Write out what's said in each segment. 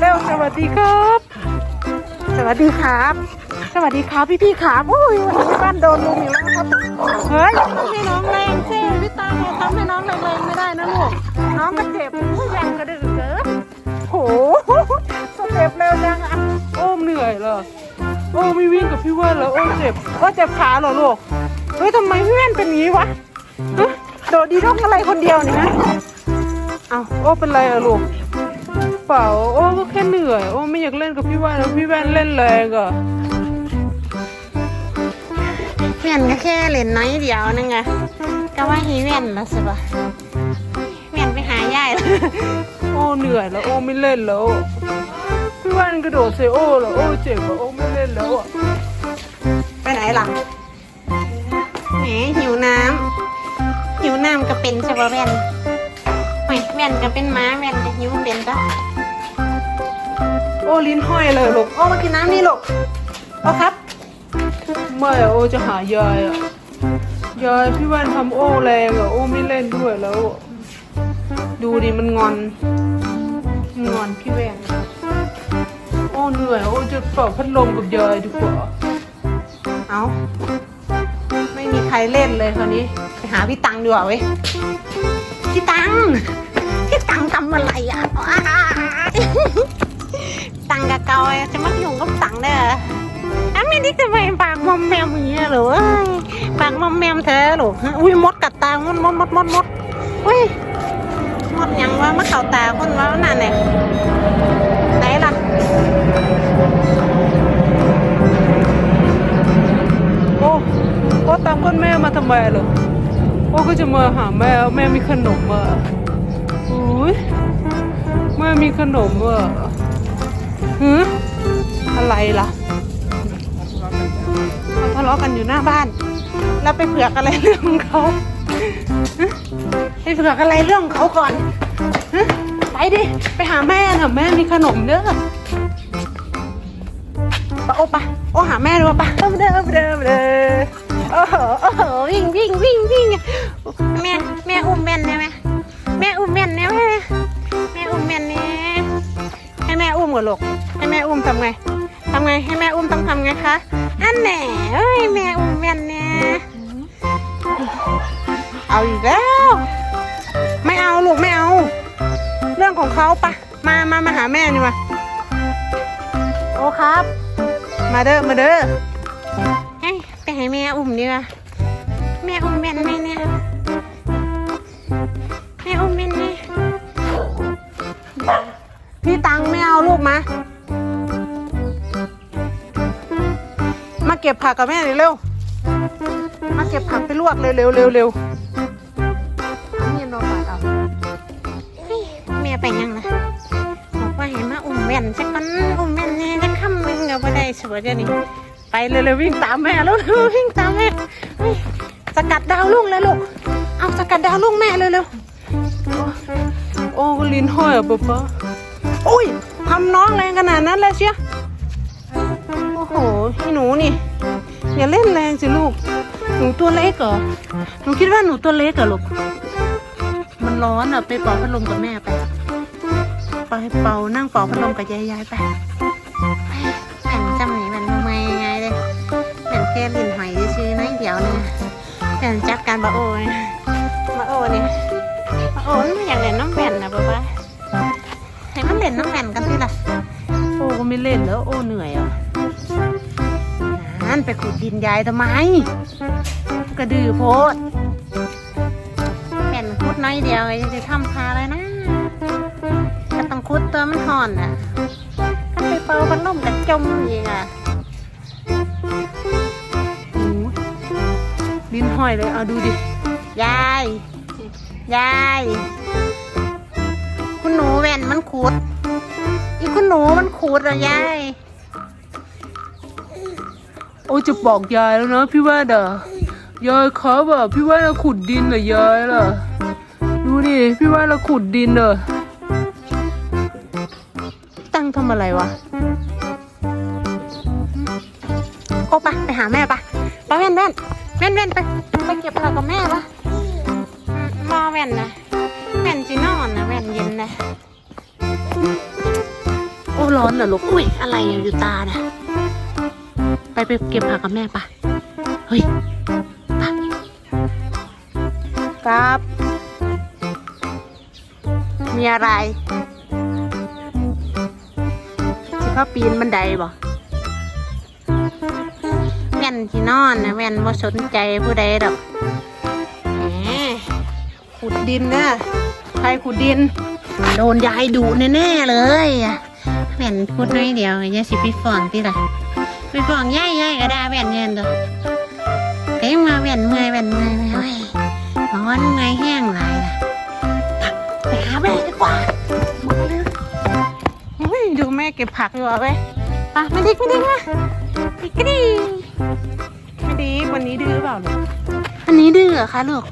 เร็วสวัสดีครับ สวัสดีครับ สวัสดีครับพี่พี่ๆครับโอ้ยวันนี้บ้านโดนลุมอีกแล้วครับเฮ้ยให้น้องแรงสิพี่ตาเนี่ยทำให้น้องแรงๆไม่ได้นะลูกน้องก็เจ็บผู้ยังกระดือเกินโหสเต็ปเร็วจังอะโอ้มเหนื่อยเหรอโอ้ไม่วิ่งกับพี่เว่านแล้วโอ้เจ็บโอ้เจ็บขาเหรอลูกเฮ้ยทำไมพี่เว่นเป็นอย่างนี้วะฮะโดดดีด้งอะไรคนเดียวเนี่ยฮะเอาโอ้เป็นไรอะลูก เปล่าโอ้ก็แค่เหนื่อยโอ้ไม่อยากเล่นกับพี่ว่านแล้วพี่แว่นเล่นแรงอะเวียนก็แค่เล่นน้อยเดียวนึงไงก็ว่าฮีเวียนแล้วสิบะเวียนไปหายายแล้วโอ้เหนื่อยแล้วโอ้ไม่เล่นแล้วพี่ว่านกระโดดใส่โอ้แล้วโอ้เจ็บอะโอ้ไม่เล่นแล้วอะไปไหนล่ะแหมหิวน้ำหิวน้ำก็เป็นใช่ปะเวียน เฮ้ยเวียนก็เป็นม้าเวียนก็หิวเป็นปะโอ้ลิ้นห้อยเลยลูกโอ้มากินน้ำนี่ลูกโอ้ครับไม่อะโอจะหายายอะยายพี่ว่นทำโอ้แรงอะโอ้ไม่เล่นด้วยแล้วอะดูดิมันงอนงอนพี่แว่นโอ้เหนื่อยโอ้จะเป่าพัดลมกับยายดีกว่าเอาไม่มีใครเล่นเลยคราวนี้ไปหาพี่ตังดีกว่าเว้ย พี่ตังพี่ตังทำอะไรอะตังกับเกาจะมายุ่งกับตังได้เหรออ้วไม่ได้จะไปปากมอมแมมอย่างเงี้ยหรอปากมอมแมมแท้หรออุ้ยมดกัดตามดมดมดมดมดอุ้ยมดยังวะมาเข่าตาคนวะนั่นไหนไหนล่ะโอ้โอ้ตามก้นแม่มาทำไมเหรอ โอ้ก็จะมาหาแม่แม่มีขนมอะอุ้ยแม่มีขนมอะหืออะไรล่ะเขาทะเลาะกันอยู่หน้าบ้าน แล้วไปเผือกอะไรเรื่องของเขาไปเผือกอะไรเรื่องของเขาก่อนไปดิ ไปหาแม่น่ะแม่มีขนมเด้อปะโอปะโอหาแม่ดูปะเด้อเด้อเด้อเด้อ โอ้โหโอ้โหวิ่งวิ่งวิ่งวิ่งแม่แม่อุ้มแม่นได้ไหมแม่อุ้มแม่นได้ไหมแม่อุ้มแม่นเนี่ยให้แม่อุ้มก่อนลูกให้แม่อุ้มทำไงทำไงให้แม่อุ้มต้องทำไงคะอันแหน่เอ้ยแม่อุ้มแม่นเนี่ยเอาอีกแล้ว ไม่เอาลูกไม่เอา เรื่องของเขาปะมามามาหาแม่นี่มาโอ้ครับ มาเด้อมาเด้อเอ้ยไป ให้แม่อุ้มดีกว่าแม่อุ้มแม่นไหมเนี่ยแม่อุ้มแม่นไหมพี่ตังไม่เอาลูกมา มาเก็บผักกับแม่หน่อยเร็วมาเก็บผักไปลวกเร็วเร็วเร็วเร็วเอาเงียบลงก่อนเอาเฮ้ยแม่ไปยังนะบอกว่าให้มาอุ้มแม่นสักคนอุ้มแม่นแน่จะคำหนึงก็ไม่ได้สวยเดี๋ยวนี้ ไปเร็วๆวิ่งตามแม่แล้วเร็วๆวิ่งตามแม่เฮ้ยสกัดดาวลุ่งเลยลูกเอาสกัดดาวลุ่งแม่เร็วโอ้ก็ลิ้นห้อยอะป๊าป๊าๆอุ้ยทำน้องแรงขนาดนั้นเลยเชียวโอ้โหพี่หนูนี่อย่าเล่นแรงสิลูก หนูตัวเล็กเหรอหนูคิดว่าหนูตัวเล็กเหรอลูกมันร้อนอะไปเป่าพัดลมกับแม่ไปไปเป่านั่งเป่าพัดลมกับยายๆไปไป ค่ลิ้นหอยชื่อๆน้อยเดียวเนี่ยแผ่นจัดการบะโอยบะโอเนี่ยบะโอมันไม่อยากเล่นน้ำแผ่นนะป๊าป๊าให้มันเล่นน้ำแผ่นกันสิล่ะโอ้ก็ไม่เล่นแล้วโอ้เหนื่อยอะนั่นไปขุดดินยายทำไม กระดือโพดแผ่นขุดน้อยเดียวจะจะทำพาเลยนะก็ต้องขุดตัวมันห่อนอะก็ไปเป่าพัดลมกับจมอีกอะ ห้อยเลยเอาดูดิ ยาย ยาย คุณหนูแว่นมันขูด อีคุณหนูมันขูดเหรอยาย โอ้จะบอกยายแล้วนะพี่ว่าเด่ายายครับอะพี่ว่าเราขุดดินเหรอยายล่ะดูดิพี่ว่าเราขุดดินเหรอตั้งทำอะไรวะโอ้ปะไปหาแม่ปะไปแว่นแว่น แว่นแว่นไปไปเก็บผักกับแม่ปะอืมรอแว่นนะแว่นจีนอนนะแว่นเย็นนะร้อนเหรอลูกอุ้ยอะไรอะอยู่ตาเนี่ยไปไปเก็บผักกับแม่ปะเฮ้ยปะครับ มีอะไรสิพ่อปีนบันไดบ่แว่น ที่นอนนะแว่นว่าสนใจผู้ใดดอกแหมขุดดินนะใครขุดดิน โดนยายดุแน่ๆเลยแว่นพูดน้อยเดียวย่าสิไปฟ้องที่ละไปฟ้องย่ายย่ายก็ได้แว่นเงินตัวก็ยังมาแว่นเมื่อยแว่นเมื่อยโอ้ยร้อนเมื่อยแห้งหลายล่ะไปหาแม่ดีกว่าดูแม่เก็บผักอยู่อะเว้ยไปไม่ดิกไม่ดิกมาดิกกระดิ ไม่ดีวันนี้ดื้อเปล่าลูกวันนี้ดื้อเหรอคะลูก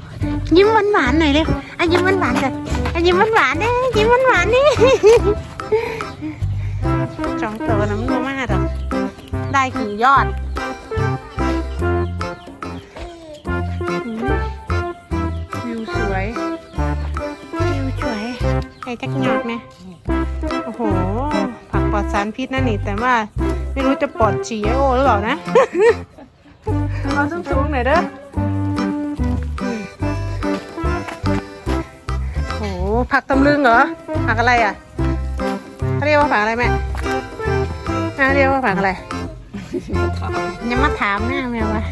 ยิ้มหวานๆหน่อยเร็วอะยิ้มหวานๆกันอะยิ้มหวานๆนี่ยิ้มหวานๆนี่ จองตัวน้ำนูมากหรอกได้กี่ยอดอืมวิวสวย วิวสวยไอ้จักหยอดไหมโอ้โห ผักปลอดสารพิษนั่นนี่แต่ว่า ไม่รู้จะปอดฉี่ไอโอหรือเปล่านะ เอาสูงๆหน่อยเด้อโอ้ผักตำลึงเหรอ ผักอะไรอะเขาเรียกว่าผักอะไรแม่น่เรียกว่าผักอะไรยังมาถามหน้าแมววะ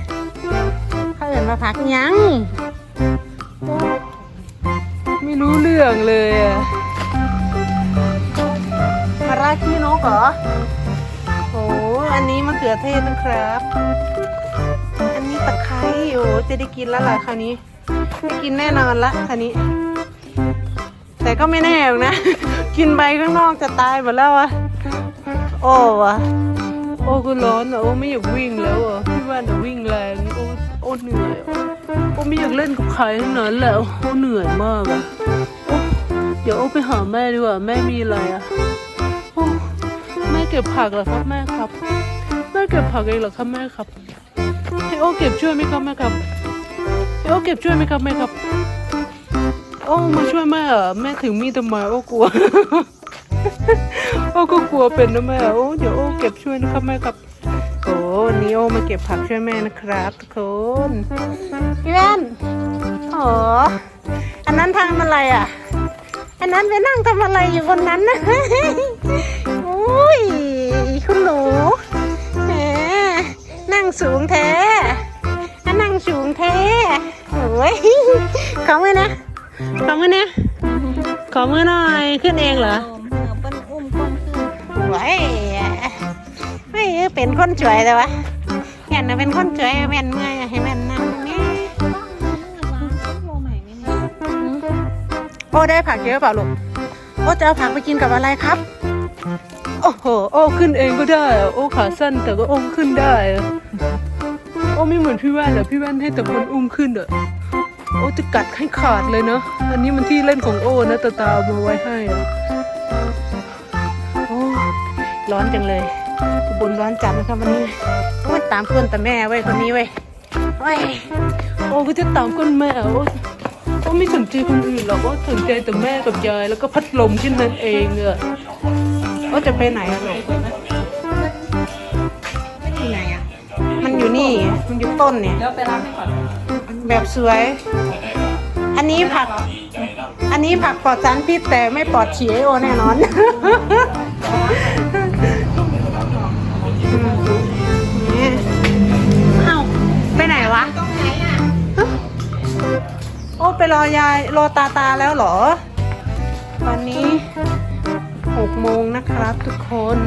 เขาเอื่นว่าผักยัง ไม่รู้เรื่องเลยอะคาราคีนกเหรอ โอ้อันนี้มะเขือเทศนะครับ อันนี้ตะไคร้โอ้จะได้กินแล้วล่ะคราวนี้ได้กินแน่นอนละคราวนี้ แต่ก็ไม่แน่หรอกนะ กินไปข้างนอกจะตายหมดแล้วอะโอ้วะโอ้ก็ร้อนอะโอ้ไม่อยากวิ่งแล้วอะพี่ว่าจะวิ่งแรงโอ้โอ้เหนื่อยอะโอ้ไม่อยากเล่นกับใครทั้งนั้นแหละโอ้เหนื่อยมากอะเดี๋ยวโอ้ไปหาแม่ดีกว่าแม่มีอะไรอะ เก็บผักเหรอครับแม่ครับแม่เก็บผักเองเหรอครับแม่ครับให้โอเก็บช่วยไหมครับแม่ครับให้โอเก็บช่วยไหมครับแม่ครับโอ้มาช่วยแม่เหรอแม่ถึงมีทำไมโอ้กลัวโอ้ก็กลัวเป็นนะแม่โอ้เดี๋ยวโอ้เก็บช่วยนะครับแม่ครับโอ้นนี้โอ้มาเก็บผักช่วยแม่นะครับทุกคนพี่แว่นโอ้อันนั้นทำอะไรอะ อันนั้นไปนั่งทำอะไรอยู่บนนั้นนะโอ้ยคุณหนูแหมนั่งสูงแท้อันนั่งสูงแท้โอ้ยขอมือนะขอมือเนี่ยขอมือหน่อยขึ้นเองเหรอเอาเป็นอุ้มก้นขึ้นไว้ไม่เป็นคนสวยแต่วะแม่นน่ะเป็นคนสวยแม่นเมื่อยให้แม่นนั่ง โอ้ได้ผักเยอะเปล่าลูกโอ้จะเอาผักไปกินกับอะไรครับ โอ้โหโอ้ขึ้นเองก็ได้ โอ้ขาสั้นแต่ก็โอ้ขึ้นได้ โอ้ไม่เหมือนพี่แว่นอพี่แว่นให้แต่คนอุ้มขึ้นอโอ้จะกัดให้ขาดเลยเนาะอันนี้มันที่เล่นของโอ้นะตาตาเอามาไว้ให้อะโอ้ร้อนจังเลยบนร้อนจัดนะครับวันนี้โอ้ตามก้นแต่แม่ไว้คนนี้ไว้โอ้ยโอ้ก็จะตามก้นแม่โอ้โอ้ ไม่สนใจคนอื่นหรอกโอ้สนใจแต่แม่กับยายแล้วก็พัดลมที่นั่นเองอะโอ้จะไปไหนอะลูกที่ไหนอะมันอยู่นี่มันอยู่ต้นเนี่ย เดี๋ยวไปรับให้ก่อนแบบสวย อันนี้ผัก อันนี้ผักปลอดสารพิษแต่ไม่ปลอดฉี่ไอโอแน่นอนนี่ อ้ไปรอยายรอตาตาแล้วเหรอ ตอนนี้หกโมงนะครับทุกคน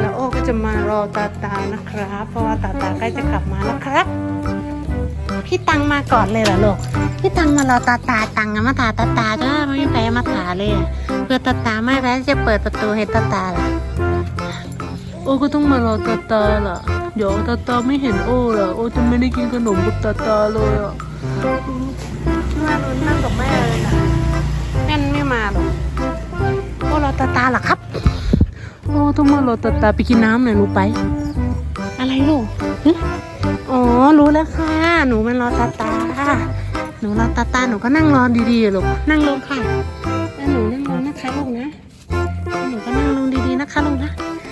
แล้วโอ้ก็จะมารอตาตานะครับ เพราะว่าตาตาใกล้จะกลับมาแล้วครับ พี่ตังมาก่อนเลยเหรอลูกพี่ตังมารอตาตาตังอะมาถาตาตาจ้าไม่มีใครมาถาเลยเพื่อตาตาไม่แพ้จะเปิดประตูให้ตาตาล่ะโอ้ก็ต้องมารอตาตาล่ะเดี๋ยวตาตาไม่เห็นโอ้ล่ะโอ้จะไม่ได้กินขนมกับตาตาเลยอะ นุนนั่งกับแม่เลยนะแม่ไม่มาหรอกโอ้รอตาตาหรอครับ โอ้ต้องมารอตาตาไปกินน้ำหน่อยหนูไป อะไรลูกอ๋อรู้แล้วค่ะ หนูมันรอตาตา หนูรอตาตาหนูก็นั่งรอดีๆลูกนั่งลงค่ะแล้วหนูนั่งรอนะคะลูกนะหนูก็นั่งลงดีๆนะคะลูกนะ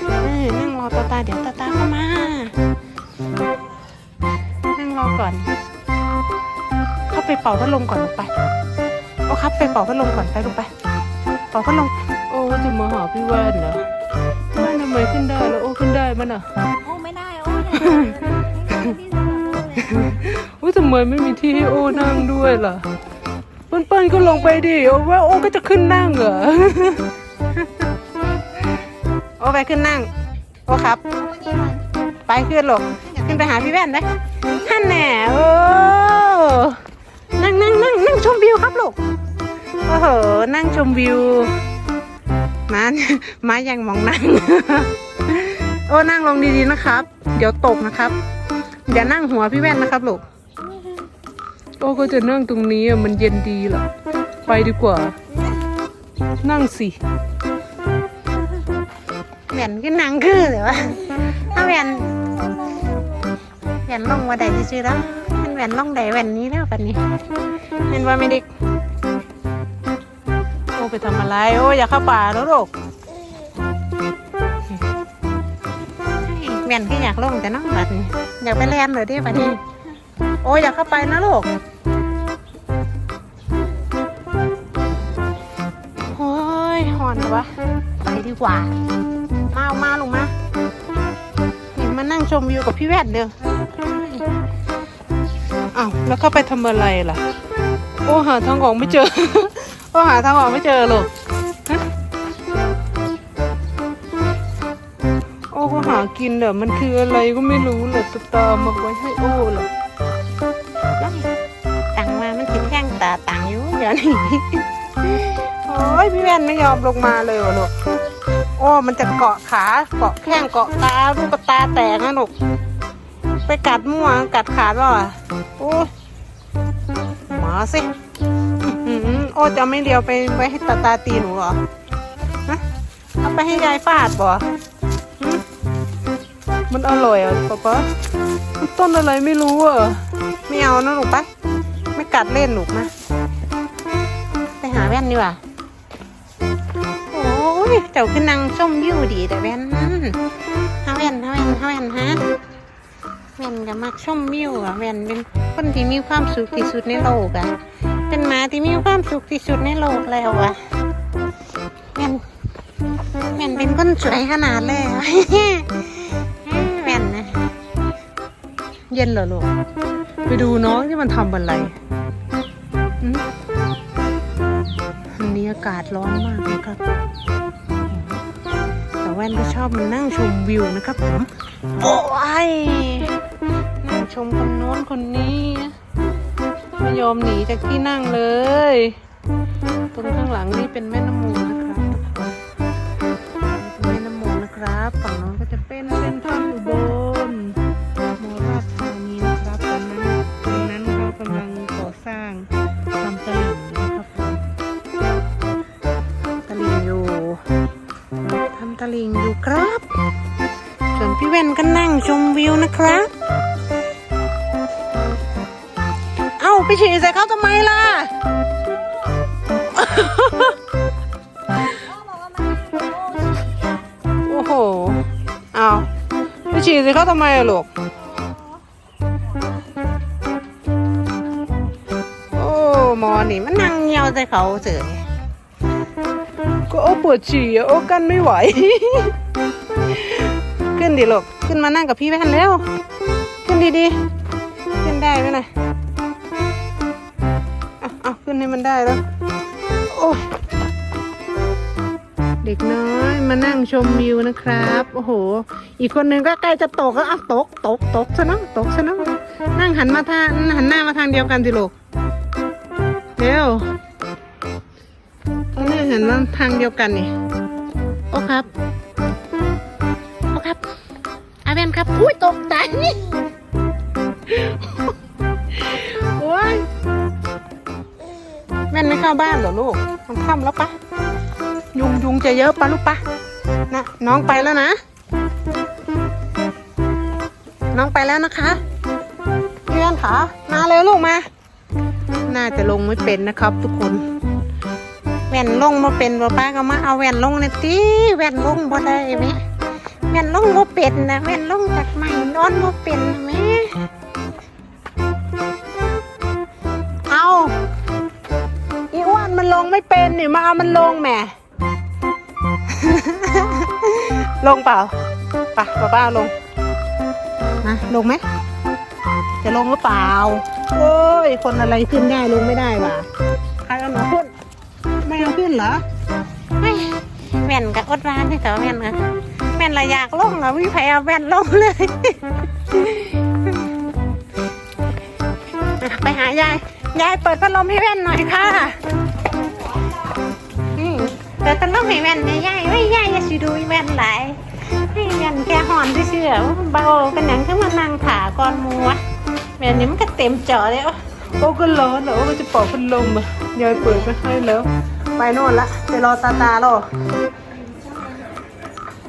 เออนั่งรอตาตาเดี๋ยวตาตาเข้ามานั่งรอก่อน ไปเป่าพัดลมก่อนลงไปโอ้ครับไปเป่าพัดลมก่อนไปลงไป เป่าพัดลมโอ้จะมาหาพี่แว่นเหรอแว่นทำไมขึ้นได้แล้วโอ้ขึ้นได้มันอะโอ้ไม่ได้โอ้เนี่ยไม่ได้ที่สำหรับโอ้เลยอุ้ยทำไมไม่มีที่ให้โอ้นั่งด้วยล่ะเปิ้ลๆก็ลงไปดิโอ้ว่าโอ้ก็จะขึ้นนั่งเหรอโอ้ไปขึ้นนั่ง โอ้ครับ ไปขึ้นหลกขึ้นไปหาพี่แว่นได้ท่านแหน่โอ้ นั่งนั่งนั่งนั่งชมวิวครับลูกโอ้โหนั่งชมวิวมามายังมองนั่ง โอ้นั่งลงดีๆนะครับ เดี๋ยวตกนะครับอย่านั่งหัวพี่แว่นนะครับลูกโอ้ก็จะนั่งตรงนี้มันเย็นดีเหรอไปดีกว่า นั่งสิแหวนก็นั่งคือเลยวะถ้าแหวนแหวนลงว่าใดที่ซื้อแล้ว แหวนล่องใดแหวนนี้แล้วปันนี้เห็นว่าไม่ดิโอ้ไปทำอะไร โอ้อย่าเข้าป่าแล้วลูกแหวนที่อยากล่องแต่น้องบัดนี้อยากไปแลนเลยดิบัดนี้ โอ้อยากเข้าไปนะลูกโอ้ยหอนวะไปดีกว่า มาเอามาลงมานี่มานั่งชมวิวกับพี่แวดเด้อ อ้าวแล้วเข้าไปทำอะไรล่ะ โอ้หาทางออกไม่เจอ โอ้หาทางออกไม่เจอหรอกฮะโอ้ก็หากินเด้อมันคืออะไรก็ไม่รู้เลยตาตามมาไว้ให้โอ้เหรอนั่นตังมามันถึงแข้งตาตังอยู่เดี๋ยวนี้โอ้ยพี่แว่นไม่ยอมลงมาเลยวะลูกโอ้มันจะเกาะขาเกาะแข้งเกาะตาลูกตาแตกนะลูก ไปกัดมั่วกัดขาดเปล่าอะโอ้ยมาสิอื้อหือโอ้จะไม่เดียวไปไว้ให้ตาตาตีหนูเหรอฮะเอาไปให้ยายฟาดบ่มันอร่อยอะป๊าป๊าต้นอะไรไม่รู้อะไม่เอานะลูกไปะไม่กัดเล่นลูกนะไปหาแว่นดีกว่าโอ้ยเจ้าขึ้นนางชมวิวดีแต่แว่นฮาแว่นฮาแว่นฮาแว่นฮะ แว่นก็มักชมวิวอะแว่นเป็นคนที่มีความสุขที่สุดในโลกอะเป็นหมาที่มีความสุขที่สุดในโลกแล้วอะแว่นแว่นเป็นคนสวยขนาดเลยแว่นนะเย็นเหรอลูกไปดูน้องที่มันทำอะไรอืมวันนี้อากาศร้อนมากนะครับ แต่แว่นก็ชอบมันนั่งชมวิวนะครับผมโอ้ย มคนโน้นคนนี้ไม่ยอมหนีจากที่นั่งเลย ตรงข้างหลังนี่เป็นแม่น้ำมูลนะครับเป็นแม่น้ำมูลนะครับฝั่งน้นก็จะเป็นเส้นทางอุบลโมราชธานีนะครับตอนนั้นตรงนั้นเขากำลังก่อสร้างทำตลิ่งนะครับตะลิงอยู่ทำตะลิงอยู่ครับ ส่วนพี่เว่นก็นั่งชมวิวนะครับ ไปฉี่ใส่เขาทำไมล่ะ โอ้โห เอาไปฉี่ใส่เขาทำไมอะลูก โอ้หมอนี่มันนั่งเงียวใส่เขาเฉยก็โอ้ปวดฉี่โอ้กันไม่ไหว ขึ้นดิลูก ขึ้นมานั่งกับพี่แว่นแล้ว ขึ้นดีๆ ขึ้นได้ไหมนะ ขึ้นให้มันได้แล้ว โอ้เด็กน้อยมานั่งชมวิวนะครับ โอ้โห อีกคนนึงก็ใกล้จะตกแล้วอะตกตกตกซะเนอะตกซะเนอะนั่งหันมาทางหันหน้ามาทางเดียวกันสิลูกเร็วเอาเนี่ยเห็นว่าทางเดียวกันนี่โอ้ครับโอ้ครับอาเวนครับอุ้ยตกใจนี่ แม่นไม่เข้าบ้านเหรอลูก มันค่ำแล้วปะ ยุงยุงจะเยอะปะลูกปะนะน้องไปแล้วนะ น้องไปแล้วนะคะเพื่อนขามาเร็วลูกมา น่าจะลงไม่เป็นนะครับ ทุกคน แว่นลงมาเป็นบ่ป้าก็มาเอาแว่นลงในตีแว่นลงบ่ได้ไหมแม่นลงโมเป็นนะแม่นลงจากใหม่นอนโมเป็นนะแม่ ลงไม่เป็นนี่มาเอามันลงแหม่ลงเปล่าไปป้าป้าเอาลงนะลงไหม จะลงหรือเปล่า โอ้ย คนอะไรขึ้นได้ลงไม่ได้ว่ะใครเอาหนูขึ้น ไม่เอาขึ้นเหรอไม่แม่นกับอดร้านนี่แต่ว่าแม่นนะแม่นละอยากลงอะวิแพ้แม่นลงเลย ไปหายาย ยายเปิดพัดลมให้แว่นหน่อยค่ะ อืมเปิดพัดลมให้แว่นให้ยายไว้ยายอย่าสิดูแว่นหลายให้แว่นแค่หอนเชื่อๆเบาเป็นหนังขึ้นมานั่งขาก่อนหมัวะแม่นี่มันก็เต็มจอแล้วโอ้ก็ร้อนเหรอโอ้ก็จะเป่าพัดลมอะยายเปิดไปให้แล้ว ไปโน่นละไปรอตาตาหรอ